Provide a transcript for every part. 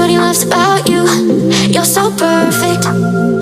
what he loves about you. You're so perfect.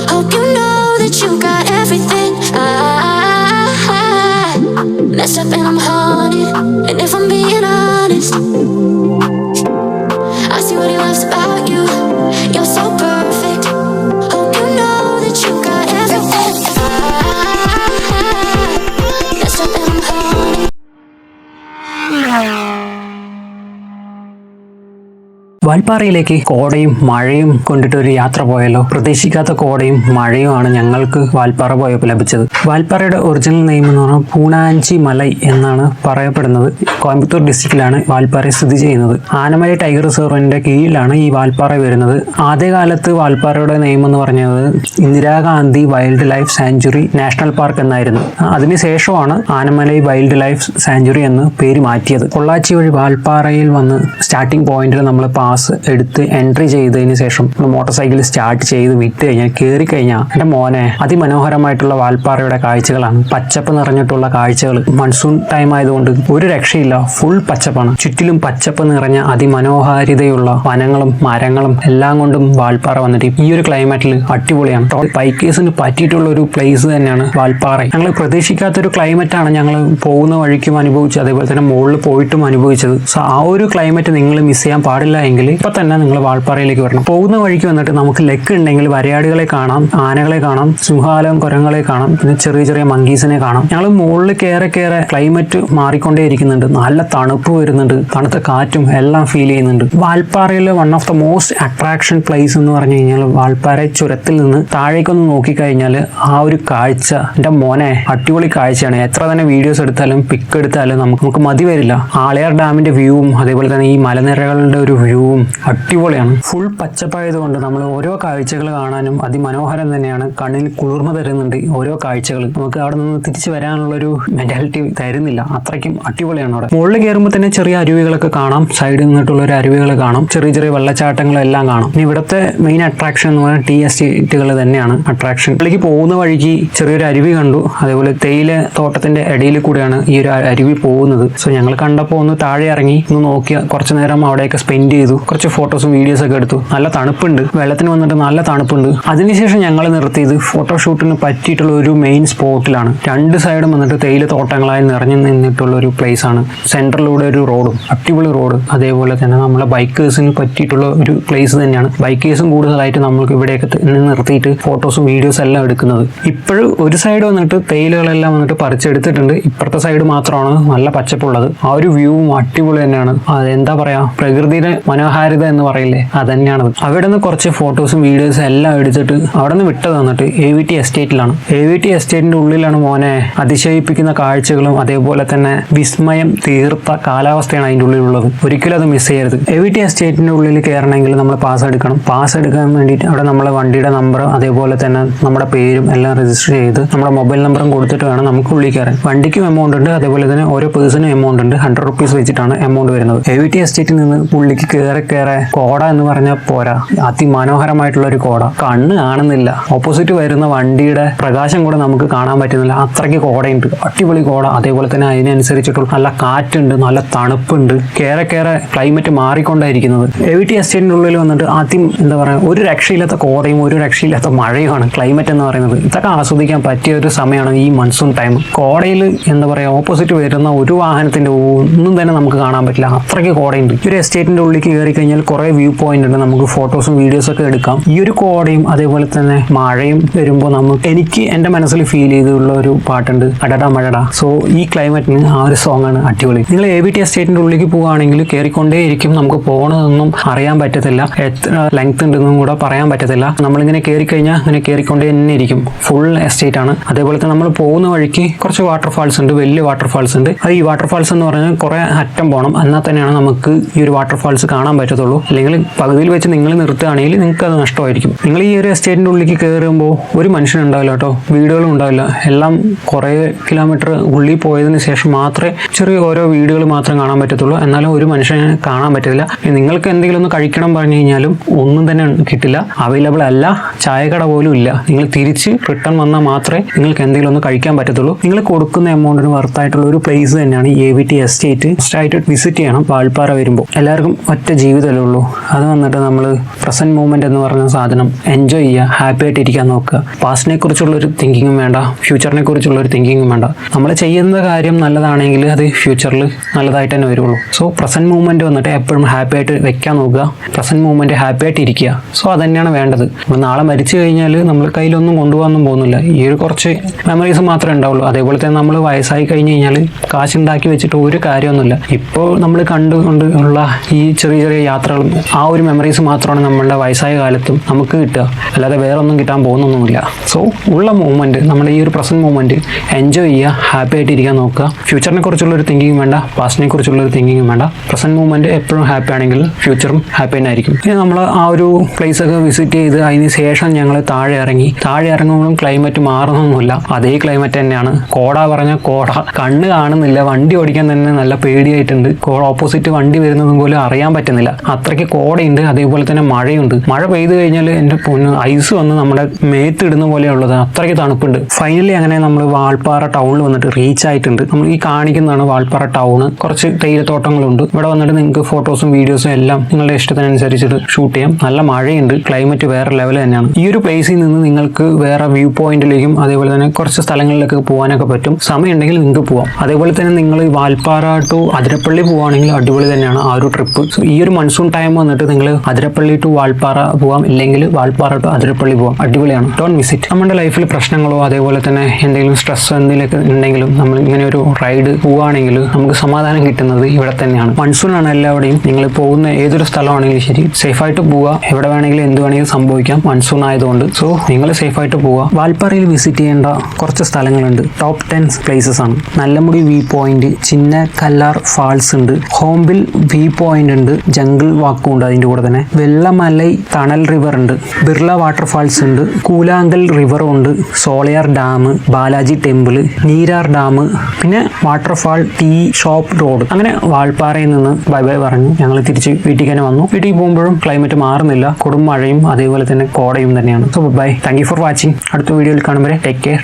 വാൽപ്പാറയിലേക്ക് കോടയും മഴയും കൊണ്ടിട്ട് ഒരു യാത്ര പോയല്ലോ പ്രതീക്ഷിക്കാത്ത കോടയും മഴയുമാണ് ഞങ്ങൾക്ക് വാൽപ്പാറ പോയപ്പോൾ ലഭിച്ചത്. വാൽപ്പാറയുടെ ഒറിജിനൽ നെയിം എന്ന് പറഞ്ഞാൽ പൂണാഞ്ചി മലൈ എന്നാണ് പറയപ്പെടുന്നത്. കോയമ്പത്തൂർ ഡിസ്ട്രിക്റ്റിലാണ് വാൽപ്പാറ സ്ഥിതി ചെയ്യുന്നത്. ആനമല ടൈഗർ റിസർവിന്റെ കീഴിലാണ് ഈ വാൽപ്പാറ വരുന്നത്. ആദ്യകാലത്ത് വാൽപ്പാറയുടെ നെയിം എന്ന് പറഞ്ഞത് Indira Gandhi wild life sanctuary national park എന്നായിരുന്നു. അതിനുശേഷമാണ് ആനമലൈ വൈൽഡ് ലൈഫ് സാഞ്ചുറി എന്ന് പേര് മാറ്റിയത്. പൊള്ളാച്ചി വഴി വാൽപ്പാറയിൽ വന്ന് സ്റ്റാർട്ടിംഗ് പോയിന്റിൽ നമ്മൾ പാസ് എടുത്ത് എൻട്രി ചെയ്തതിന് ശേഷം മോട്ടോർ സൈക്കിൾ സ്റ്റാർട്ട് ചെയ്ത് വിട്ട് കഴിഞ്ഞാൽ കയറി കഴിഞ്ഞാൽ എന്റെ മോനെ അതിമനോഹരമായിട്ടുള്ള വാൽപ്പാറയുടെ കാഴ്ചകളാണ്. പച്ചപ്പ് നിറഞ്ഞിട്ടുള്ള കാഴ്ചകൾ മൺസൂൺ ടൈം ആയതുകൊണ്ട് ഒരു രക്ഷയില്ല. ഫുൾ പച്ചപ്പാണ്. ചുറ്റിലും പച്ചപ്പ് നിറഞ്ഞ അതിമനോഹാരിതയുള്ള വനങ്ങളും മരങ്ങളും എല്ലാം കൊണ്ടും വാൽപ്പാറ വന്നിട്ട് ഈ ഒരു ക്ലൈമറ്റിൽ അടിപൊളിയാണ്. ബൈക്കേഴ്സിന് പറ്റിയിട്ടുള്ള ഒരു പ്ലേസ് തന്നെയാണ് വാൽപ്പാറ. ഞങ്ങൾ പ്രതീക്ഷിക്കാത്തൊരു ക്ലൈമറ്റാണ് ഞങ്ങൾ പോകുന്ന വഴിക്കും അനുഭവിച്ചത്. അതേപോലെ തന്നെ മുകളിൽ പോയിട്ടും അനുഭവിച്ചത്. സോ ആ ഒരു ക്ലൈമറ്റ് നിങ്ങൾ മിസ് ചെയ്യാൻ പാടില്ല എങ്കിൽ ഇപ്പൊ തന്നെ നിങ്ങൾ വാൾപ്പാറയിലേക്ക് വരണം. പോകുന്ന വഴിക്ക് വന്നിട്ട് നമുക്ക് ലെക്ക് ഉണ്ടെങ്കിൽ വരയാടുകളെ കാണാം ആനകളെ കാണാം സിംഹാലം കുരങ്ങളെ കാണാം പിന്നെ ചെറിയ ചെറിയ മങ്കീസിനെ കാണാം. ഞങ്ങൾ മുകളിൽ കയറെ കയറെ ക്ലൈമറ്റ് മാറിക്കൊണ്ടേയിരിക്കുന്നുണ്ട് നല്ല തണുപ്പ് വരുന്നുണ്ട്. തണുത്ത കാറ്റും എല്ലാം ഫീൽ ചെയ്യുന്നുണ്ട്. വാൽപ്പാറയിലെ one of the most attraction place എന്ന് പറഞ്ഞു കഴിഞ്ഞാൽ വാൽപ്പാറ ചുരത്തിൽ നിന്ന് താഴേക്കൊന്ന് നോക്കിക്കഴിഞ്ഞാൽ ആ ഒരു കാഴ്ച എന്റെ മോനെ അടിപൊളി കാഴ്ചയാണ്. എത്ര തന്നെ വീഡിയോസ് എടുത്താലും പിക്ക് എടുത്താലും നമുക്ക് നമുക്ക് മതി വരില്ല. ആളിയാർ ഡാമിന്റെ വ്യൂവും അതേപോലെ തന്നെ ഈ മലനിരകളുടെ ഒരു വ്യൂവും അടിപൊളിയാണ്. ഫുൾ പച്ചപ്പായതുകൊണ്ട് നമ്മൾ ഓരോ കാഴ്ചകൾ കാണാനും അതിമനോഹരം തന്നെയാണ്. കണ്ണിൽ കുളിർമ തരുന്നുണ്ട് ഓരോ കാഴ്ചകൾ. നമുക്ക് അവിടെ നിന്ന് തിരിച്ചു വരാനുള്ള ഒരു മെന്റാലിറ്റി തരുന്നില്ല. അത്രയ്ക്കും അടിപൊളിയാണ് അവിടെ. മുകളിൽ കയറുമ്പോൾ തന്നെ ചെറിയ അരുവികളൊക്കെ കാണാം. സൈഡിൽ നിന്നിട്ടുള്ള ഒരു അരുവികൾ കാണാം. ചെറിയ ചെറിയ വെള്ളച്ചാട്ടങ്ങളെല്ലാം കാണാം. ഇനി ഇവിടുത്തെ മെയിൻ അട്രാക്ഷൻ എന്ന് പറഞ്ഞാൽ ടി എസ്റ്റേറ്റുകൾ തന്നെയാണ് അട്രാക്ഷൻ ഇതിലേക്ക് പോകുന്ന വഴിക്ക് ചെറിയൊരു അരുവി കണ്ടു. അതേപോലെ തേയില തോട്ടത്തിന്റെ ഇടയിൽ കൂടെയാണ് ഈ ഒരു അരുവി പോകുന്നത്. സോ ഞങ്ങൾ കണ്ടപ്പോൾ ഒന്ന് താഴെ ഇറങ്ങി ഒന്ന് നോക്കിയ കുറച്ച് നേരം അവിടെയൊക്കെ സ്പെൻഡ് ചെയ്തു. കുറച്ച് ഫോട്ടോസും വീഡിയോസ് ഒക്കെ എടുത്തു. നല്ല തണുപ്പുണ്ട്. വെള്ളത്തിന് വന്നിട്ട് നല്ല തണുപ്പുണ്ട്. അതിനുശേഷം ഞങ്ങൾ നിർത്തിയത് ഫോട്ടോഷൂട്ടിന് പറ്റിയിട്ടുള്ള ഒരു മെയിൻ സ്പോട്ടിലാണ് രണ്ട് സൈഡും വന്നിട്ട് തേയില തോട്ടങ്ങളായി നിറഞ്ഞു നിന്നിട്ടുള്ള ഒരു പ്ലേസ് ആണ്. സെൻട്രലിലൂടെ ഒരു റോഡും അടിപൊളി റോഡ് അതേപോലെ തന്നെ നമ്മളെ ബൈക്കേഴ്സിന് പറ്റിയിട്ടുള്ള ഒരു പ്ലേസ് തന്നെയാണ്. ബൈക്കേഴ്സും കൂടുതലായിട്ട് നമ്മൾക്ക് ഇവിടെയൊക്കെ നിർത്തിയിട്ട് ഫോട്ടോസും വീഡിയോസും എല്ലാം എടുക്കുന്നത്. ഇപ്പോഴും ഒരു സൈഡ് വന്നിട്ട് തേയിലകളെല്ലാം വന്നിട്ട് പറിച്ചെടുത്തിട്ടുണ്ട്. ഇപ്പുറത്തെ സൈഡ് മാത്രമാണ് നല്ല പച്ചപ്പുള്ളത്. ആ ഒരു വ്യൂവും അടിപൊളി തന്നെയാണ്. എന്താ പറയാ? പ്രകൃതിയുടെ മനോഹാരിത എന്ന് പറയില്ലേ അത് തന്നെയാണ് അവിടെ നിന്ന് കുറച്ച് ഫോട്ടോസും വീഡിയോസും എല്ലാം എടുത്തിട്ട് അവിടെ നിന്ന് വിട്ടത് വന്നിട്ട് എ വി ടി എസ്റ്റേറ്റിലാണ്. എ വി ടി എസ്റ്റേറ്റിന്റെ ഉള്ളിലാണ് മോനെ അതിശയിപ്പിക്കുന്ന കാഴ്ചകളും അതേപോലെ തന്നെ വിസ്മയം തീർത്ത കാലാവസ്ഥയാണ് അതിന്റെ ഉള്ളിലുള്ളത്. ഒരിക്കലും അത് മിസ് ചെയ്യരുത്. എ വി ടി എസ്റ്റേറ്റിന്റെ ഉള്ളിൽ കയറണമെങ്കിൽ നമ്മൾ പാസ് എടുക്കണം. പാസ് എടുക്കാൻ വേണ്ടിയിട്ട് അവിടെ നമ്മളെ വണ്ടിയുടെ നമ്പർ അതേപോലെ തന്നെ നമ്മുടെ പേരും എല്ലാം രജിസ്റ്റർ ചെയ്ത് നമ്മുടെ മൊബൈൽ നമ്പറും കൊടുത്തിട്ട് വേണം നമുക്ക് ഉള്ളിൽ കയറാൻ. വണ്ടിക്കും എമൗണ്ട് ഉണ്ട് അതേപോലെ തന്നെ ഓരോ പേഴ്സണും എമൗണ്ട് ഉണ്ട്. ഹൺഡ്രഡ് റുപ്പീസ് വെച്ചിട്ടാണ് എമൗണ്ട് വരുന്നത്. എ വി ടി എസ്റ്റേറ്റിൽ നിന്ന് ഉള്ളിലേക്ക് കയറി കയറെ കോട എന്ന് പറഞ്ഞാൽ പോരാ. അതിമനോഹരമായിട്ടുള്ള ഒരു കോട. കണ്ണ് കാണുന്നില്ല. ഓപ്പോസിറ്റ് വരുന്ന വണ്ടിയുടെ പ്രകാശം കൂടെ നമുക്ക് കാണാൻ പറ്റുന്നില്ല. അത്രയ്ക്ക് കോടയുണ്ട്. അടിപൊളി കോട. അതേപോലെ തന്നെ അതിനനുസരിച്ചിട്ടുള്ള നല്ല കാറ്റുണ്ട് നല്ല തണുപ്പുണ്ട്. കയറെ കയറെ ക്ലൈമറ്റ് മാറിക്കൊണ്ടായിരിക്കുന്നത്. എ ടി എസ്റ്റേറ്റിന്റെ ഉള്ളിൽ വന്നിട്ട് ആദ്യം എന്താ പറയുക ഒരു രക്ഷയില്ലാത്ത കോടയും ഒരു രക്ഷയില്ലാത്ത മഴയുമാണ് ക്ലൈമറ്റ് എന്ന് പറയുന്നത്. ഇതൊക്കെ ആസ്വദിക്കാൻ പറ്റിയ ഒരു സമയമാണ് ഈ മൺസൂൺ ടൈം കോടയിൽ എന്താ പറയുക ഓപ്പോസിറ്റ് വരുന്ന ഒരു വാഹനത്തിന്റെ ഒന്നും തന്നെ നമുക്ക് കാണാൻ പറ്റില്ല. അത്രയ്ക്ക് കോടയുണ്ട്. ഒരു എസ്റ്റേറ്റിന്റെ ഉള്ളിലേക്ക് കയറി കഴിഞ്ഞാൽ കുറേ വ്യൂ പോയിന്റ് ഉണ്ട്. നമുക്ക് ഫോട്ടോസും വീഡിയോസും ഒക്കെ എടുക്കാം. ഈ ഒരു കോടയും അതേപോലെ തന്നെ മഴയും വരുമ്പോൾ നമുക്ക് എനിക്ക് എന്റെ മനസ്സിൽ ഫീൽ ചെയ്തുള്ള ഒരു പാട്ടുണ്ട്. അടട മഴട. സോ ഈ ക്ലൈമറ്റിന് ആ ഒരു സോങ് ആണ് അടിപൊളി. നിങ്ങൾ എ ബി ടി എസ്റ്റേറ്റിന്റെ ഉള്ളിലേക്ക് പോവുകയാണെങ്കിൽ കയറിക്കൊണ്ടേയിരിക്കും നമുക്ക് പോകണതൊന്നും അറിയാൻ പറ്റത്തില്ല. എത്ര ലെങ്ത് ഉണ്ടെന്നും കൂടെ പറയാൻ പറ്റത്തില്ല. നമ്മളിങ്ങനെ കയറി കഴിഞ്ഞാൽ അങ്ങനെ കയറിക്കൊണ്ടേ തന്നെ ഇരിക്കും. ഫുൾ എസ്റ്റേറ്റ് ആണ്. അതേപോലെ തന്നെ നമ്മൾ പോകുന്ന വഴിക്ക് കുറച്ച് വാട്ടർഫാൾസ് ഉണ്ട്. വലിയ വാട്ടർഫാൾസ് ഉണ്ട്. അത് ഈ വാട്ടർഫാൾസ് എന്ന് പറഞ്ഞാൽ കുറേ അറ്റം പോകണം എന്നാൽ തന്നെയാണ് നമുക്ക് ഈ ഒരു വാട്ടർഫാൾസ് കാണാൻ പറ്റത്തുള്ളൂ. അല്ലെങ്കിൽ പകുതിയിൽ വെച്ച് നിങ്ങൾ നിർത്തുകയാണെങ്കിൽ നിങ്ങൾക്ക് അത് നഷ്ടമായിരിക്കും. നിങ്ങൾ ഈ ഒരു എസ്റ്റേറ്റിന്റെ ഉള്ളിലേക്ക് കയറുമ്പോൾ ഒരു മനുഷ്യൻ ഉണ്ടാവില്ല കേട്ടോ. വീടുകളും ഉണ്ടാവില്ല. എല്ലാം കുറേ കിലോമീറ്റർ ഉള്ളിൽ പോയതിന് ശേഷം മാത്രമേ ചെറിയ ഓരോ വീടുകൾ മാത്രം കാണാൻ പറ്റത്തുള്ളൂ. എന്നാലും ഒരു മനുഷ്യനെ കാണാൻ പറ്റത്തില്ല. നിങ്ങൾക്ക് എന്തെങ്കിലും ഒന്ന് കഴിക്കണം പറഞ്ഞു കഴിഞ്ഞാലും ഒന്നും തന്നെ കിട്ടില്ല. അവൈലബിൾ അല്ല. ചായക്കട പോലും ഇല്ല. നിങ്ങൾ തിരിച്ച് റിട്ടേൺ വന്നാൽ മാത്രമേ നിങ്ങൾക്ക് എന്തെങ്കിലും ഒന്ന് കഴിക്കാൻ പറ്റത്തുള്ളൂ. നിങ്ങൾ കൊടുക്കുന്ന എമൗണ്ടിന് വർത്തായിട്ടുള്ള ഒരു പ്ലേസ് തന്നെയാണ് എ വി ടി എസ്റ്റേറ്റ് ആയിട്ട് വിസിറ്റ് ചെയ്യണം. വാൾപ്പാറ വരുമ്പോൾ. എല്ലാവർക്കും ഒറ്റ ജീവിതമല്ലേ ഉള്ളൂ. അത് വന്നിട്ട് നമ്മൾ പ്രസന്റ് മൂമെന്റ് എന്ന് പറഞ്ഞ സാധനം എൻജോയ് ചെയ്യുക ഹാപ്പി ആയിട്ട് ഇരിക്കാൻ നോക്കുക പാസ്റ്റിനെ കുറിച്ചുള്ള ഒരു തിങ്കിങ്ങും വേണ്ട ഫ്യൂച്ചറിനെ കുറിച്ചുള്ള ഒരു തിങ്കിങ്ങും വേണ്ട. നമ്മൾ ചെയ്യുന്ന കാര്യം നല്ലതാണെങ്കിൽ അത് ഫ്യൂച്ചറിൽ നല്ലതായിട്ട് തന്നെ വരുള്ളൂ സോ പ്രസന്റ് മൂമെന്റ് വന്നിട്ട് എപ്പോഴും ഹാപ്പി ആയിട്ട് വെക്കാൻ നോക്കുക. പ്രസന്റ് മൂമെന്റ് ഹാപ്പി ആയിട്ട് ഇരിക്കുക സോ അത് തന്നെയാണ് വേണ്ടത്. നമ്മൾ നാളെ മരിച്ചു കഴിഞ്ഞാൽ നമ്മൾ കയ്യിലൊന്നും കൊണ്ടുപോകാനൊന്നും പോകുന്നില്ല. ഈ ഒരു കുറച്ച് മെമ്മറീസ് മാത്രമേ ഉണ്ടാവുള്ളൂ. അതേപോലെ തന്നെ നമ്മൾ വയസ്സായി കഴിഞ്ഞ് കഴിഞ്ഞാൽ കാശുണ്ടാക്കി വെച്ചിട്ട് ഒരു കാര്യമൊന്നുമില്ല. ഇപ്പോൾ നമ്മൾ കണ്ടുകൊണ്ട് ഉള്ള ഈ ചെറിയ ചെറിയ യാത്രകളും ആ ഒരു മെമ്മറീസ് മാത്രമാണ് നമ്മളുടെ വയസ്സായ കാലത്തും നമുക്ക് കിട്ടുക. അല്ലാതെ വേറെ ഒന്നും കിട്ടാൻ പോകുന്നൊന്നുമില്ല. സോ ഉള്ള മൂവ്മെന്റ് നമ്മുടെ ഈ ഒരു പ്രസന്റ് മൂവ്മെന്റ് എൻജോയ് ചെയ്യുക ഹാപ്പി ആയിട്ട് ഇരിക്കാൻ നോക്കുക ഫ്യൂച്ചറിനെ കുറിച്ചുള്ള ഒരു തിങ്കിങ് വേണ്ട പാസ്റ്റിനെ കുറിച്ചുള്ള ഒരു തിങ്കിങ് വേണ്ട. പ്രസന്റ് മൂവ്മെന്റ് എപ്പോഴും ഹാപ്പി ആണെങ്കിൽ ഫ്യൂച്ചറും ഹാപ്പി തന്നെ ആയിരിക്കും. പിന്നെ നമ്മൾ ആ ഒരു പ്ലേസ് ഒക്കെ വിസിറ്റ് ചെയ്ത് അതിന് ശേഷം ഞങ്ങൾ താഴെ ഇറങ്ങി. താഴെ ഇറങ്ങുമ്പോഴും ക്ലൈമറ്റ് മാറുന്നൊന്നുമില്ല. അതേ ക്ലൈമറ്റ് തന്നെയാണ്. കോട പറഞ്ഞ കോട. കണ്ണ് കാണുന്നില്ല. വണ്ടി ഓടിക്കാൻ തന്നെ നല്ല പേടിയായിട്ടുണ്ട്. ഓപ്പോസിറ്റ് വണ്ടി വരുന്നതും പോലും അറിയാൻ പറ്റുന്നില്ല. അത്രയ്ക്ക് കോടയുണ്ട് അതേപോലെ തന്നെ മഴയുണ്ട്. മഴ പെയ്തു കഴിഞ്ഞാൽ എന്റെ പൊന്ന് ഐസ് വന്ന് നമ്മുടെ മേത്തിടുന്ന പോലെയുള്ളത്. അത്രയ്ക്ക് തണുപ്പുണ്ട്. ഫൈനലി അങ്ങനെ നമ്മൾ വാൾപ്പാറ ടൗണിൽ വന്നിട്ട് റീച്ച് ആയിട്ടുണ്ട്. നമ്മൾ ഈ കാണിക്കുന്നതാണ് വാൾപ്പാറ ടൗൺ കുറച്ച് തേയിലത്തോട്ടങ്ങളുണ്ട്. ഇവിടെ വന്നിട്ട് നിങ്ങൾക്ക് ഫോട്ടോസും വീഡിയോസും എല്ലാം നിങ്ങളുടെ ഇഷ്ടത്തിനനുസരിച്ചിട്ട് ഷൂട്ട് ചെയ്യാം. നല്ല മഴയുണ്ട്. ക്ലൈമറ്റ് വേറെ ലെവൽ തന്നെയാണ്. ഈ ഒരു പ്ലേസിൽ നിന്ന് നിങ്ങൾക്ക് വേറെ വ്യൂ പോയിന്റിലേക്കും അതേപോലെ തന്നെ കുറച്ച് സ്ഥലങ്ങളിലേക്ക് പോകാനൊക്കെ പറ്റും. സമയമുണ്ടെങ്കിൽ നിങ്ങൾക്ക് പോവാം. അതേപോലെ തന്നെ നിങ്ങൾ വാൽപ്പാറ ടു അതിരപ്പള്ളി പോവുകയാണെങ്കിൽ അടിപൊളി തന്നെയാണ് ആ ഒരു ട്രിപ്പ് ഈ മൺസൂൺ ടൈം വന്നിട്ട് നിങ്ങൾ അതിരപ്പള്ളി ടു വാൾപ്പാറ പോവാം. ഇല്ലെങ്കിൽ വാൾപ്പാറ ടു അതിരപ്പള്ളി പോവാം. അടിപൊളിയാണ്. ഡോൺ വിസിറ്റ് നമ്മുടെ ലൈഫിൽ പ്രശ്നങ്ങളോ അതേപോലെ തന്നെ എന്തെങ്കിലും സ്ട്രെസ് എന്തെങ്കിലും ഉണ്ടെങ്കിലും നമ്മൾ ഇങ്ങനെ ഒരു റൈഡ് പോവുകയാണെങ്കിൽ നമുക്ക് സമാധാനം കിട്ടുന്നത് ഇവിടെ തന്നെയാണ്. മൺസൂൺ ആണ് എല്ലാവരുടെയും നിങ്ങൾ പോകുന്ന ഏതൊരു സ്ഥലമാണെങ്കിലും ശരി. സേഫ് ആയിട്ട് പോവുക. എവിടെ വേണമെങ്കിലും എന്ത് വേണമെങ്കിലും സംഭവിക്കാം. മൺസൂൺ ആയതുകൊണ്ട്. സോ നിങ്ങൾ സേഫ് ആയിട്ട് പോവുക. വാൽപ്പാറയിൽ വിസിറ്റ് ചെയ്യേണ്ട കുറച്ച് സ്ഥലങ്ങളുണ്ട്. ടോപ്പ് ടെൻ പ്ലേസസ് ആണ്. Nallamudi view point Chinna Kallar falls ഉണ്ട്. ഹോംബിൽ വ്യൂ പോയിന്റ് ഉണ്ട്. ജംഗിൾ വാക്കും ഉണ്ട് അതിന്റെ കൂടെ തന്നെ. വെള്ളമലൈ തണൽ റിവർ ഉണ്ട്. ബിർള വാട്ടർഫാൾസ് ഉണ്ട്. കൂലാങ്കൽ റിവർ ഉണ്ട്. Sholayar dam Balaji temple Neerar dam പിന്നെ വാട്ടർഫാൾ ടീ ഷോപ്പ് റോഡ് അങ്ങനെ വാൾപ്പാറയിൽ നിന്ന് ബൈ ബൈ പറഞ്ഞു. ഞങ്ങൾ തിരിച്ച് വീട്ടിൽ തന്നെ വന്നു. വീട്ടിൽ പോകുമ്പോഴും ക്ലൈമറ്റ് മാറുന്നില്ല. കൊടും മഴയും അതേപോലെ തന്നെ കോടയും തന്നെയാണ്. So bye thank you for watching അടുത്ത വീഡിയോയിൽ കാണുമ്പോൾ ടേക്ക് കെയർ